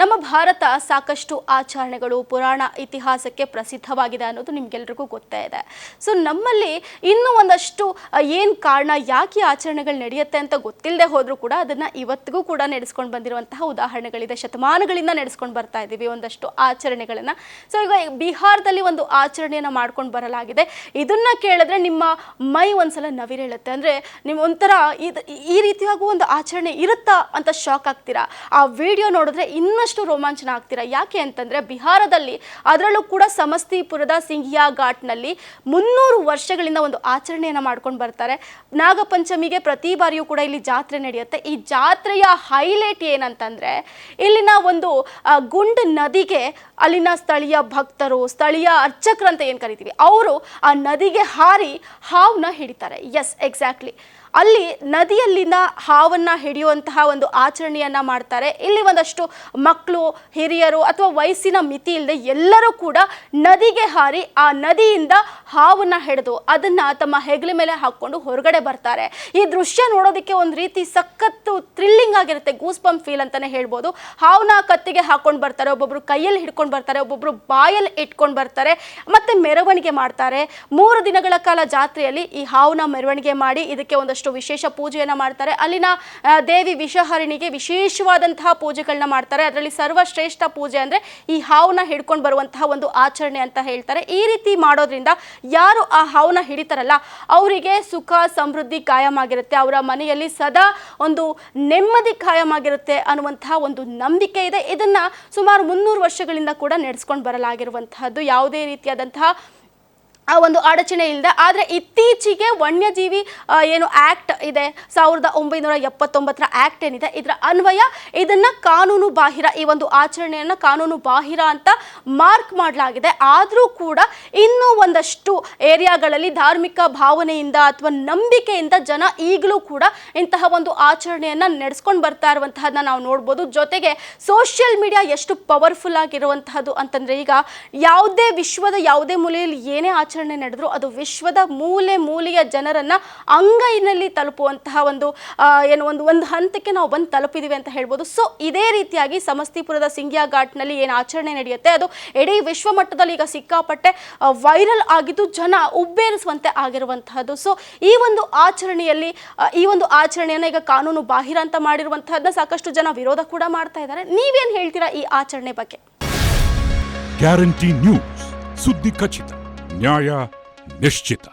ನಮ್ಮ ಭಾರತ ಸಾಕಷ್ಟು ಆಚರಣೆಗಳು, ಪುರಾಣ ಇತಿಹಾಸಕ್ಕೆ ಪ್ರಸಿದ್ಧವಾಗಿದೆ ಅನ್ನೋದು ನಿಮ್ಗೆಲ್ರಿಗೂ ಗೊತ್ತೇ ಇದೆ. ಸೊ ನಮ್ಮಲ್ಲಿ ಇನ್ನೂ ಒಂದಷ್ಟು ಏನು ಕಾರಣ, ಯಾಕೆ ಆಚರಣೆಗಳು ನಡೆಯುತ್ತೆ ಅಂತ ಗೊತ್ತಿಲ್ಲದೆ ಹೋದರೂ ಕೂಡ ಅದನ್ನು ಇವತ್ತಿಗೂ ಕೂಡ ನಡೆಸ್ಕೊಂಡು ಬಂದಿರುವಂತಹ ಉದಾಹರಣೆಗಳಿದೆ. ಶತಮಾನಗಳಿಂದ ನಡೆಸ್ಕೊಂಡು ಬರ್ತಾ ಇದ್ದೀವಿ ಒಂದಷ್ಟು ಆಚರಣೆಗಳನ್ನು. ಸೊ ಈಗ ಬಿಹಾರದಲ್ಲಿ ಒಂದು ಆಚರಣೆಯನ್ನು ಮಾಡ್ಕೊಂಡು ಬರಲಾಗಿದೆ. ಇದನ್ನು ಕೇಳಿದ್ರೆ ನಿಮ್ಮ ಮೈ ಒಂದ್ಸಲ ನವಿರೇಳುತ್ತೆ. ಅಂದರೆ ನೀವು ಒಂಥರ ಇದು ಈ ರೀತಿಯಾಗೂ ಒಂದು ಆಚರಣೆ ಇರುತ್ತಾ ಅಂತ ಶಾಕ್ ಆಗ್ತೀರಾ? ಆ ವಿಡಿಯೋ ನೋಡಿದ್ರೆ ಇನ್ನಷ್ಟು ರೋಮಾಂಚನ ಆಗ್ತೀರಾ? ಯಾಕೆ ಅಂತಂದ್ರೆ ಬಿಹಾರದಲ್ಲಿ ಅದರಲ್ಲೂ ಕೂಡ ಸಮಸ್ತಿಪುರದ ಸಿಂಘಿಯಾ ಘಾಟ್ನಲ್ಲಿ ಮುನ್ನೂರು ವರ್ಷಗಳಿಂದ ಒಂದು ಆಚರಣೆಯನ್ನು ಮಾಡ್ಕೊಂಡು ಬರ್ತಾರೆ. ನಾಗಪಂಚಮಿಗೆ ಪ್ರತಿ ಬಾರಿಯೂ ಕೂಡ ಇಲ್ಲಿ ಜಾತ್ರೆ ನಡೆಯುತ್ತೆ. ಈ ಜಾತ್ರೆಯ ಹೈಲೈಟ್ ಏನಂತಂದ್ರೆ ಇಲ್ಲಿನ ಒಂದು ಗುಂಡು ನದಿಗೆ ಅಲ್ಲಿನ ಸ್ಥಳೀಯ ಭಕ್ತರು, ಸ್ಥಳೀಯ ಅರ್ಚಕರು ಅಂತ ಏನು ಕರಿತೀವಿ? ಅವರು ಆ ನದಿಗೆ ಹಾರಿ ಹಾವನ್ನ ಹಿಡಿತಾರೆ. ಎಸ್ ಎಕ್ಸಾಕ್ಟ್ಲಿ ಅಲ್ಲಿ ನದಿಯಲ್ಲಿನ ಹಾವನ್ನ ಹಿಡಿಯುವಂತಹ ಒಂದು ಆಚರಣೆಯನ್ನ ಮಾಡ್ತಾರೆ. ಇಲ್ಲಿ ಒಂದಷ್ಟು ಮಕ್ಕಳು ಹಿರಿಯರು ಅಥವಾ ವಯಸ್ಸಿನ ಮಿತಿ ಇಲ್ಲದೆ ಎಲ್ಲರೂ ಕೂಡ ನದಿಗೆ ಹಾರಿ ಆ ನದಿಯಿಂದ ಹಾವನ್ನ ಹಿಡಿದು ಅದನ್ನ ತಮ್ಮ ಹೆಗಲ ಮೇಲೆ ಹಾಕೊಂಡು ಹೊರಗಡೆ ಬರ್ತಾರೆ. ಈ ದೃಶ್ಯ ನೋಡೋದಕ್ಕೆ ಒಂದು ರೀತಿ ಸಖತ್ತು ಥ್ರಿಲ್ಲಿಂಗ್ ಆಗಿರುತ್ತೆ ಗೂಸ್ ಪಂಪ್ ಫೀಲ್ ಅಂತಾನೆ ಹೇಳ್ಬೋದು. ಹಾವನ್ನ ಕತ್ತಿಗೆ ಹಾಕೊಂಡು ಬರ್ತಾರೆ, ಒಬ್ಬೊಬ್ರು ಕೈಯಲ್ಲಿ ಹಿಡ್ಕೊಂಡು ಬರ್ತಾರೆ, ಒಬ್ಬೊಬ್ರು ಬಾಯಲ್ಲಿ ಇಟ್ಕೊಂಡು ಬರ್ತಾರೆ, ಮತ್ತೆ ಮೆರವಣಿಗೆ ಮಾಡ್ತಾರೆ. ಮೂರು ದಿನಗಳ ಕಾಲ ಜಾತ್ರೆಯಲ್ಲಿ ಈ ಹಾವನ್ನ ಮೆರವಣಿಗೆ ಮಾಡಿ ಇದಕ್ಕೆ ಒಂದಷ್ಟು ವಿಶೇಷ ಪೂಜೆಯನ್ನ ಮಾಡ್ತಾರೆ. ಅಲ್ಲಿನ ದೇವಿ ವಿಷಹರಿಣಿಗೆ ವಿಶೇಷವಾದಂತಹ ಪೂಜೆಗಳನ್ನ ಮಾಡ್ತಾರೆ. ಅದರಲ್ಲಿ ಸರ್ವಶ್ರೇಷ್ಠ ಪೂಜೆ ಅಂದ್ರೆ ಈ ಹಾವನ್ನ ಹಿಡ್ಕೊಂಡು ಬರುವಂತಹ ಒಂದು ಆಚರಣೆ ಅಂತ ಹೇಳ್ತಾರೆ. ಈ ರೀತಿ ಮಾಡೋದ್ರಿಂದ ಯಾರು ಆ ಹಾವನ್ನ ಹಿಡಿತಾರಲ್ಲ, ಅವರಿಗೆ ಸುಖ, ಸಮೃದ್ಧಿ ಕಾಯಂ ಆಗಿರುತ್ತೆ ಅವರ ಮನೆಯಲ್ಲಿ ಸದಾ ಒಂದು ನೆಮ್ಮದಿ ಕಾಯಂ ಆಗಿರುತ್ತೆ ಅನ್ನುವಂತಹ ಒಂದು ನಂಬಿಕೆ ಇದೆ. ಇದನ್ನ ಸುಮಾರು ಮುನ್ನೂರು ವರ್ಷಗಳಿಂದ ಕೂಡ ನಡೆಸ್ಕೊಂಡು ಬರಲಾಗಿರುವಂತಹದ್ದು. ಯಾವುದೇ ರೀತಿಯಾದಂತಹ ಆ ಒಂದು ಅಡಚಣೆ ಇಲ್ಲದೆ ಆದರೆ ಇತ್ತೀಚೆಗೆ ವನ್ಯಜೀವಿ ಏನು ಆ್ಯಕ್ಟ್ ಇದೆ. ಸಾವಿರದ ಒಂಬೈನೂರ ಎಪ್ಪತ್ತೊಂಬತ್ತರ ಆ್ಯಕ್ಟ್ ಏನಿದೆ, ಇದರ ಅನ್ವಯ ಇದನ್ನು ಕಾನೂನು ಬಾಹಿರ, ಈ ಒಂದು ಆಚರಣೆಯನ್ನು ಕಾನೂನು ಬಾಹಿರ ಅಂತ ಮಾರ್ಕ್ ಮಾಡಲಾಗಿದೆ. ಆದರೂ ಕೂಡ ಇನ್ನೂ ಒಂದಷ್ಟು ಏರಿಯಾಗಳಲ್ಲಿ ಧಾರ್ಮಿಕ ಭಾವನೆಯಿಂದ ಅಥವಾ ನಂಬಿಕೆಯಿಂದ ಜನ ಈಗಲೂ ಕೂಡ ಇಂತಹ ಒಂದು ಆಚರಣೆಯನ್ನು ನಡೆಸ್ಕೊಂಡು ಬರ್ತಾ ಇರುವಂತಹದನ್ನ ನಾವು ನೋಡ್ಬೋದು. ಜೊತೆಗೆ ಸೋಷಿಯಲ್ ಮೀಡಿಯಾ ಎಷ್ಟು ಪವರ್ಫುಲ್ ಆಗಿರುವಂತಹದ್ದು ಅಂತಂದರೆ ಈಗ ಯಾವುದೇ ವಿಶ್ವದ ಯಾವುದೇ ಮೂಲೆಯಲ್ಲಿ ಏನೇ ಆಚರಣೆ ನಡೆದ್ರು. ಅದು ವಿಶ್ವದ ಮೂಲೆ ಮೂಲೆಯ ಜನರನ್ನ ಅಂಗೈನಲ್ಲಿ ತಲುಪುವಂತಹ ಒಂದು ಏನು ಒಂದು ಒಂದು ಹಂತಕ್ಕೆ ನಾವು ಬಂದು ತಲುಪಿದೀವಿ ಅಂತ ಹೇಳ್ಬೋದು. ಸೊ ಇದೇ ರೀತಿಯಾಗಿ ಸಮಸ್ತಿಪುರದ ಸಿಂಗಿಯಾ ಘಾಟ್ನಲ್ಲಿ ಏನು ಆಚರಣೆ ನಡೆಯುತ್ತೆ? ಅದು ಇಡೀ ವಿಶ್ವ ಮಟ್ಟದಲ್ಲಿ ಈಗ ಸಿಕ್ಕಾಪಟ್ಟೆ ವೈರಲ್ ಆಗಿದ್ದು ಜನ ಉಬ್ಬೇರಿಸುವಂತೆ ಆಗಿರುವಂತಹದ್ದು. ಸೊ ಈ ಒಂದು ಆಚರಣೆಯಲ್ಲಿ ಈ ಒಂದು ಆಚರಣೆಯನ್ನು ಈಗ ಕಾನೂನು ಬಾಹಿರ ಅಂತ ಮಾಡಿರುವಂತಹದ್ದನ್ನ ಸಾಕಷ್ಟು ಜನ ವಿರೋಧ ಕೂಡ ಮಾಡ್ತಾ ಇದ್ದಾರೆ. ನೀವೇನು ಹೇಳ್ತೀರಾ ಈ ಆಚರಣೆ ಬಗ್ಗೆ? ಗ್ಯಾರಂಟಿ ನ್ಯೂಸ್ ಸುದ್ದಿ ಖಚಿತ. ನ್ಯಾಯ ನಿಶ್ಚಿತ